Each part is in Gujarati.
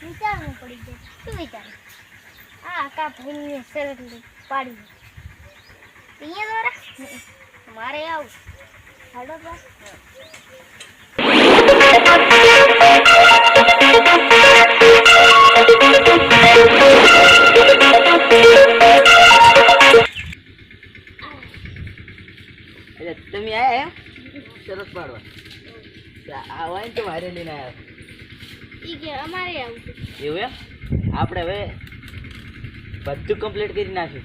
પડી ગયું. શું વિચાર? આ આકા ભાઈને શરત પાડી પીએ દ્વારા મારે આવું. હાલો બસ તમે આયા એમ? સરસ પાડવા. આ હોય ને તો મારે લઈને આવ્યા આવું એવું એમ? આપણે હવે બધું કમ્પ્લીટ કરી નાખ્યું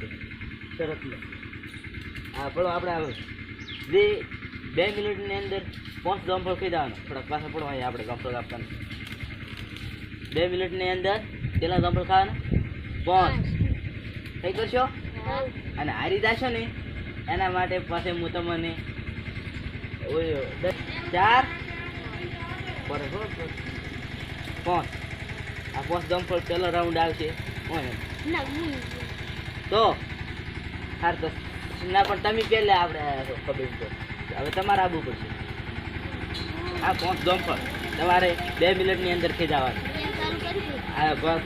લે. આપણે હવે. જે બે મિનિટની અંદર પાંચ ગમફળ ખાઈ દેવાનું થોડાક પાછા પડવા આપણે ગમફળ આપવાનું. બે મિનિટની અંદર કેટલા ગમફળ ખાવાના? પાંચ. કઈ કરશો? અને હારી જાશો ને એના માટે પાસે હું તમને ચાર. પર પર. પાંચ આ પાંચ દમફળ પેલો રાઉન્ડ આવશે. ના તો હાર તો ના પણ તમે પહેલા આપણે ખબર તો હવે તમારે આવવું પડશે. આ પાંચ દમફળ તમારે બે મિનિટની અંદર થઈ જવાનું. હા આ બસ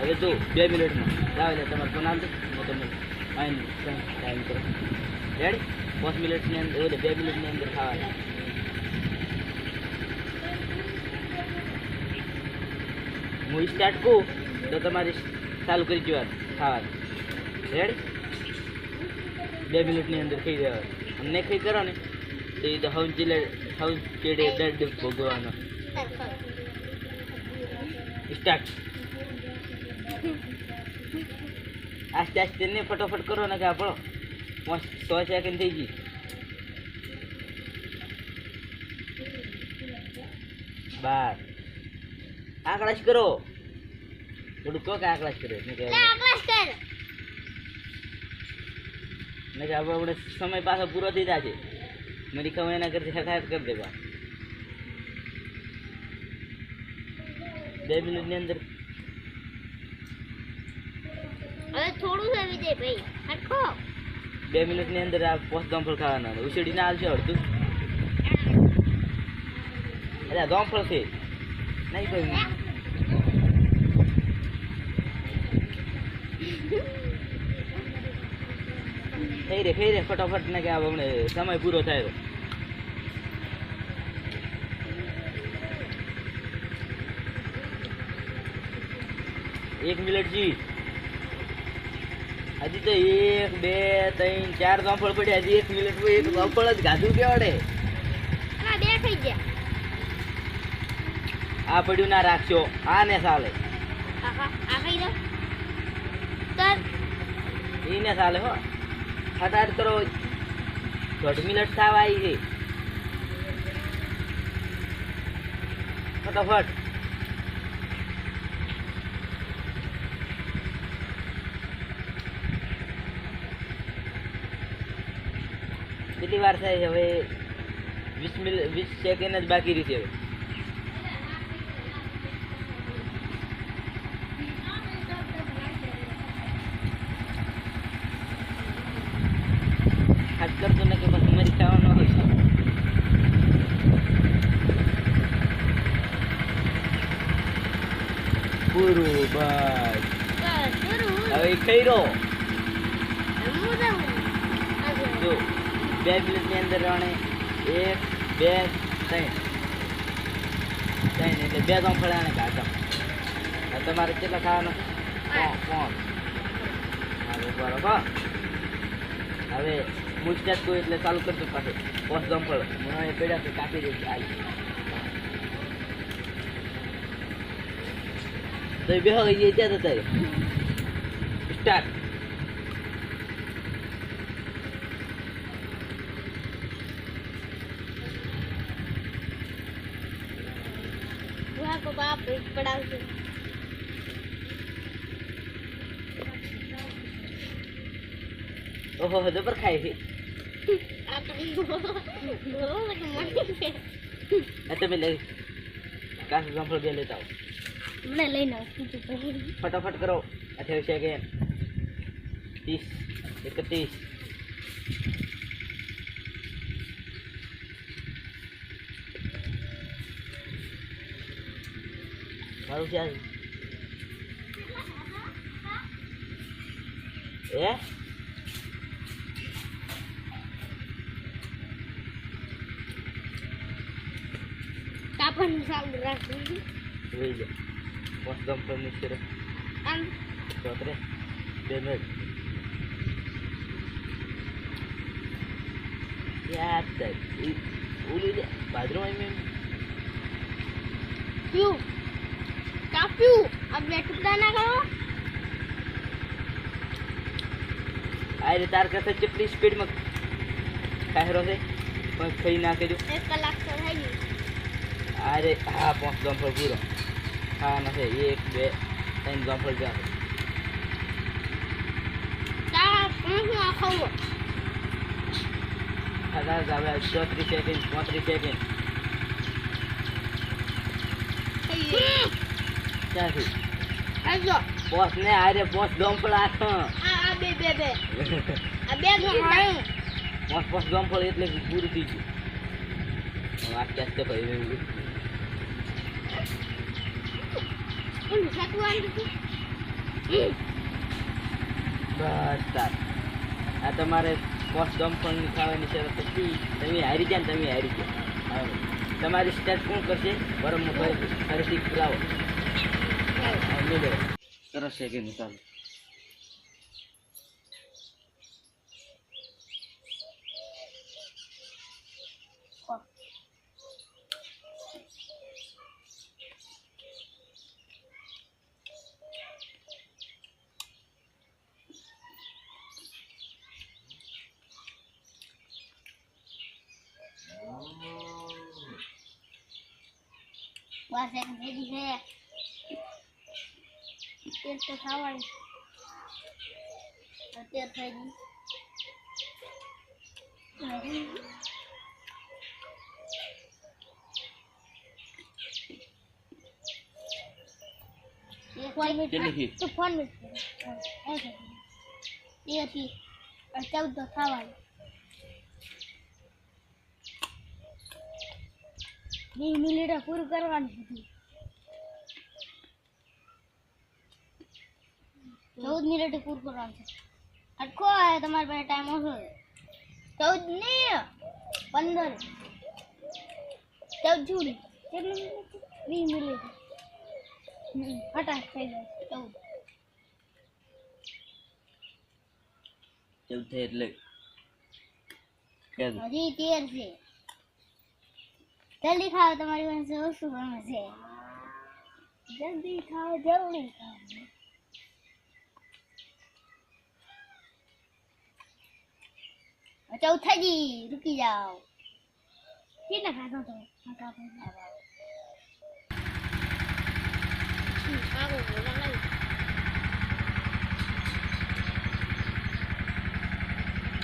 હવે જો બે મિનિટમાં. લાવ એટલે તમારે શું નામ છે હું તમને ટાઈમ કરો. રેડી પાંચ મિનિટની અંદર બે મિનિટની અંદર ખાવાનું. હું સ્ટાર્ટ કહું તો તમારે ચાલુ કરી દેવાનું. ખાવાનું રેડી બે મિનિટની અંદર ખાઈ દેવાનું અને નહીં ખાઈ કરો ને, તો એ તો હવ ચીલે હવ ચીડે દર્દ ભોગવવાનો. સ્ટાર્ટ આસ્તે આસ્તે ને ફટોફટ કરો ને કે આપણો પાંચ સો સેકન્ડ થઈ ગઈ. બાર. આકડાશ કરો. થોડું કહો કે આકડાશ કરે આકલાસ કર. ને કે આપણે આપણે સમય પાછો પૂરો થઈ જશે મારી ખબર એના કરતી હકાયત કરી દેવા. બે મિનિટની અંદર. હવે થોડું છે વિજયભાઈ હરખો. બે મિનિટની અંદર આ પોસ્ટ દમફળ ખાવાના ઉછેડી ના આવશે અડધું. અરે દમફળ છે. નહીં કોઈ. થઈ રે થઈ રે ફટાફટ ને કે આપણે સમય પૂરો થાય. એક મિનિટ જી. હજી તો એક બે ત્રણ ચાર ગાંફળ પડ્યા હજી એક મિનિટ એક ગાંફળ જ ગાધું કેવડે બે થઈ ગયા આ પડ્યું ના રાખશો. આ ને ચાલે આ ખાઈ દો તર એને ચાલે હો. ફટાટ કરો. દોઢ મિનિટ થાવ આવી છે. ફટાફટ. કેટલી વાર થાય છે હવે? વીસ મિનિટ, વીસ સેકન્ડ જ બાકી રહી છે હવે. કરતો ને કે પછી મારી ખાવાનો હોય છે. પૂરું બસ હવે આજે. જો બે મિનિટની અંદર રણે એક બે ત્રણ. ત્રણ એટલે બે ગામ ફળ્યા કાઢો હવે તમારે કેટલા ખાવાના. કોણ બરોબર. હવે હું કોઈ એટલે ચાલુ કરતો પાછું. બસ ગામ ફળ મને પડ્યા છે કાપી દે આવી તો બે બેહો ગઈ ત્યાં જતા સ્ટાર્ટ બાપ પડાવશે ઓહો જબર ખાય છે. તમે લઈ. કાંસુ સંભળ બે લેતા મને લઈને ફટાફટ કરો. અઠ્યાવીસ સેકન્ડ ત્રીસ એકત્રીસ. મારું છે? એ કાપડનું ચાલુ રાખવું જોઈ લે પોસ્ટ જમ્પરની શરત આમ ચોતરે બે મિનિટ યાર સાહેબ ઈ ઓલી લે બાજુમાં એમ ક્યું કાપ્યું આ બે ટુકડા ના કરો આ રીતે તાર કરતા કેટલી સ્પીડમાં કાહેરો છે પણ ખાઈ નાખે જો એક કલાક તો થઈ ગયું અરે હા પાંચ જમ્પર પૂરો હા નથી એક બે ત્રણ જમ્પર જાય તા હું આ ખાવું કદાચ આપણે ચોત્રીસ સેકન્ડ પાંત્રીસ સેકન્ડ ક્યાંથી બોસ ને આરે બોસ જમ્પર આ આ બે બે બે આ બે એટલે પૂરું થઈ ગયું વાત ક્યાં હું સાતું આવી હતું બસ તાર. આ તમારે પોસ્ટ પણ ખાવાની શરત હતી તમે હારી ગયા ને તમે હારી ગયા તમારી સ્ટેટ કોણ કરશે? બરફમાં ફરી ફરીથી ખુલાવો સરસ છે કે ચાલો. બસ એક ભેજી છે. તેલ તો ખાવાની. અત્યારે થઈ ગઈ ફોન ચૌદ થવાની વીસ મિનિટ પૂરું કરવાનું હતું. ચૌદ મિનિટ પૂરું કરવાનું છે. અટકો તમારી પાસે ટાઈમ ઓછો છે. ચૌદ નહીં પંદર. ચૌદ મિનિટ વીસ મિનિટ ફટાક થઈ જાય ચૌદ. ચૌદ એટલે હજી તેર છે. જલ્દી ખાઓ, તમારી પાસે ઓછું ગમે છે? જલ્દી ખાઓ જલ્દી ખાઓ. ચૌથાજી રૂકી જાઓ. કેટલા ખાધો તો.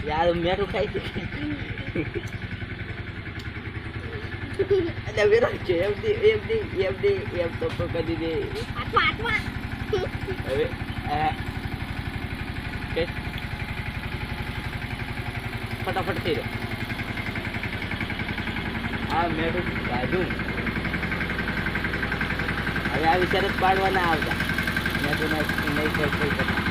યાર, મેઠું ખાઈ ફટાફટ થઈ રહ્યો આ મેઠું બાજુ હવે આ વિચાર જ પાડવા ના આવતા મેં તો નહીં થઈ